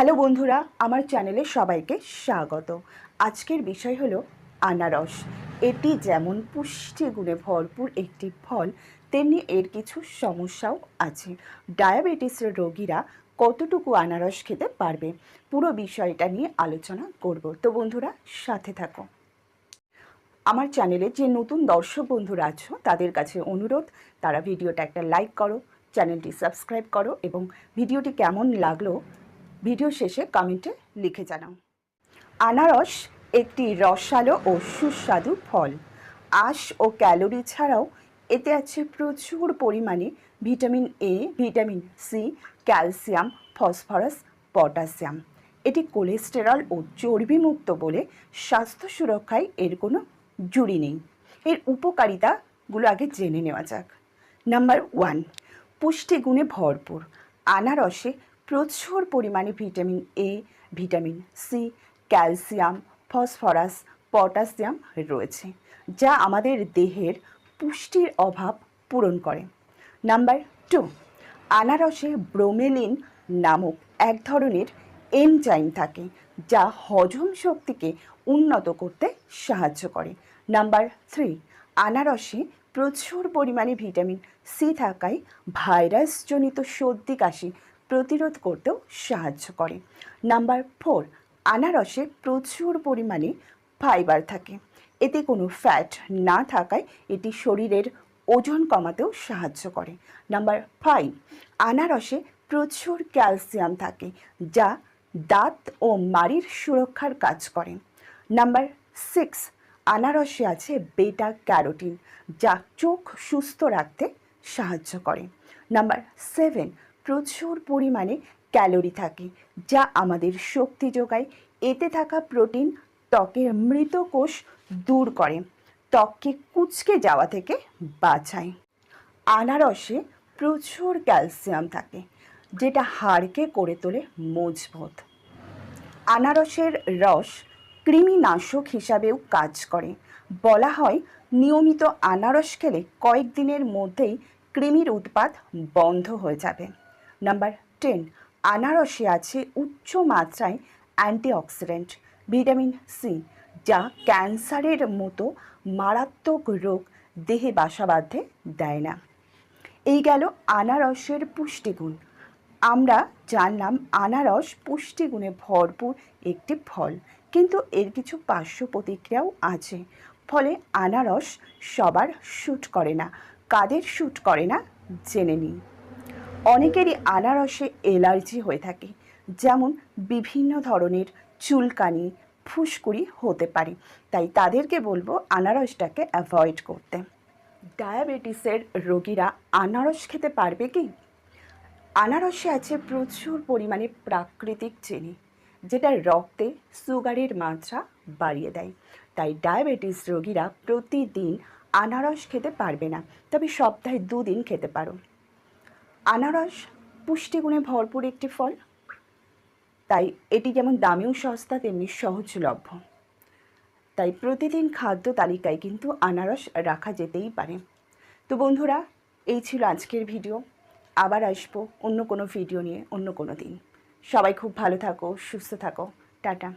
Hello বন্ধুরা, আমার চ্যানেলে সবাইকে স্বাগত। আজকের বিষয় হলো আনারস। এটি যেমন পুষ্টিগুণে ভরপুর একটি ফল, তেমনি এর কিছু সমস্যাও আছে। ডায়াবেটিসের রোগীরা কতটুকু আনারস খেতে পারবে, পুরো বিষয়টা নিয়ে আলোচনা করব। তো বন্ধুরা, সাথে থাকো। আমার চ্যানেলে যে নতুন দর্শক বন্ধুরা আছো, তাদের কাছে অনুরোধ, তারা ভিডিওটা একটা লাইক করো, চ্যানেলটি সাবস্ক্রাইব করো এবং ভিডিওটি কেমন লাগল ভিডিও শেষে কমেন্টে লিখে জানাও। আনারস একটি রসালো ও সুস্বাদু ফল। আঁশ ও ক্যালোরি ছাড়াও এতে আছে প্রচুর পরিমাণে vitamin A vitamin C calcium, phosphorus, potassium. এটি কোলেস্টেরল ও চর্বিমুক্ত বলে স্বাস্থ্য সুরক্ষায় এর কোনো জুড়ি নেই। এর উপকারিতাগুলো আগে জেনে নেওয়া যাক। নাম্বার ওয়ান, পুষ্টিগুণে ভরপুর। আনারসে প্রচুর পরিমাণে vitamin A vitamin C calcium phosphorus potassium রয়েছে, যা আমাদের দেহের পুষ্টির অভাব পূরণ করে। নাম্বার টু আনারসে ব্রোমেলিন নামক এক ধরনের এনজাইম থাকে, যা হজম শক্তিকে উন্নত করতে সাহায্য করে। নাম্বার থ্রি আনারসে প্রচুর পরিমাণে ভিটামিন সি থাকায় ভাইরাসজনিত সর্দি কাশি প্রতিরোধ করতেও সাহায্য করে। নাম্বার ফোর, আনারসে প্রচুর পরিমাণে ফাইবার থাকে। এতে কোনো ফ্যাট না থাকায় এটি শরীরের ওজন কমাতেও সাহায্য করে। নাম্বার ফাইভ, আনারসে প্রচুর ক্যালসিয়াম থাকে, যা দাঁত ও মাড়ির সুরক্ষার কাজ করে। নাম্বার সিক্স, আনারসে আছে বেটা ক্যারোটিন, যা চোখ সুস্থ রাখতে সাহায্য করে। নাম্বার সেভেন প্রচুর পরিমাণে ক্যালোরি থাকে, যা আমাদের শক্তি যোগায়। এতে থাকা প্রোটিন ত্বকের মৃত কোষ দূর করে, ত্বককে কুচকে যাওয়া থেকে বাঁচায়। আনারসে প্রচুর ক্যালসিয়াম থাকে, যেটা হাড়কে করে তোলে মজবুত। আনারসের রস কৃমিনাশক হিসাবেও কাজ করে। বলা হয়, নিয়মিত আনারস খেলে কয়েকদিনের মধ্যেই কৃমির উৎপাত বন্ধ হয়ে যাবে। নাম্বার টেন আনারসে আছে উচ্চ মাত্রায় অ্যান্টিঅক্সিডেন্ট, ভিটামিন সি, যা ক্যান্সারের মতো মারাত্মক রোগ দেহে বাসা বাঁধতে দেয় না। এই গেল আনারসের পুষ্টিগুণ। আমরা জানলাম আনারস পুষ্টিগুণে ভরপুর একটি ফল, কিন্তু এর কিছু পার্শ্ব প্রতিক্রিয়াও আছে। ফলে আনারস সবার শ্যুট করে না, কাদের শ্যুট করে না, জেনে নিই। অনেকেরই আনারসে এলার্জি হয়ে থাকে, যেমন বিভিন্ন ধরনের চুলকানি, ফুসকুড়ি হতে পারে। তাই তাদেরকে বলব আনারসটাকে অ্যাভয়েড করতে। ডায়াবেটিসের রোগীরা আনারস খেতে পারবে কি? আনারসে আছে প্রচুর পরিমাণে প্রাকৃতিক চিনি, যেটা রক্তে সুগারের মাত্রা বাড়িয়ে দেয়। তাই ডায়াবেটিস রোগীরা প্রতিদিন আনারস খেতে পারবে না, তবে সপ্তাহে দুদিন খেতে পারো। আনারস পুষ্টিগুণে ভরপুর একটি ফল। তাই এটি যেমন দামেও সস্তা, তেমনি সহজলভ্য তাই প্রতিদিন খাদ্য তালিকায় কিন্তু আনারস রাখা যেতেই পারে। তো বন্ধুরা, এই ছিল আজকের ভিডিও। আবার আসব অন্য কোনো ভিডিও নিয়ে অন্য কোনো দিন। সবাই খুব ভালো থাকো, সুস্থ থাকো। টাটা।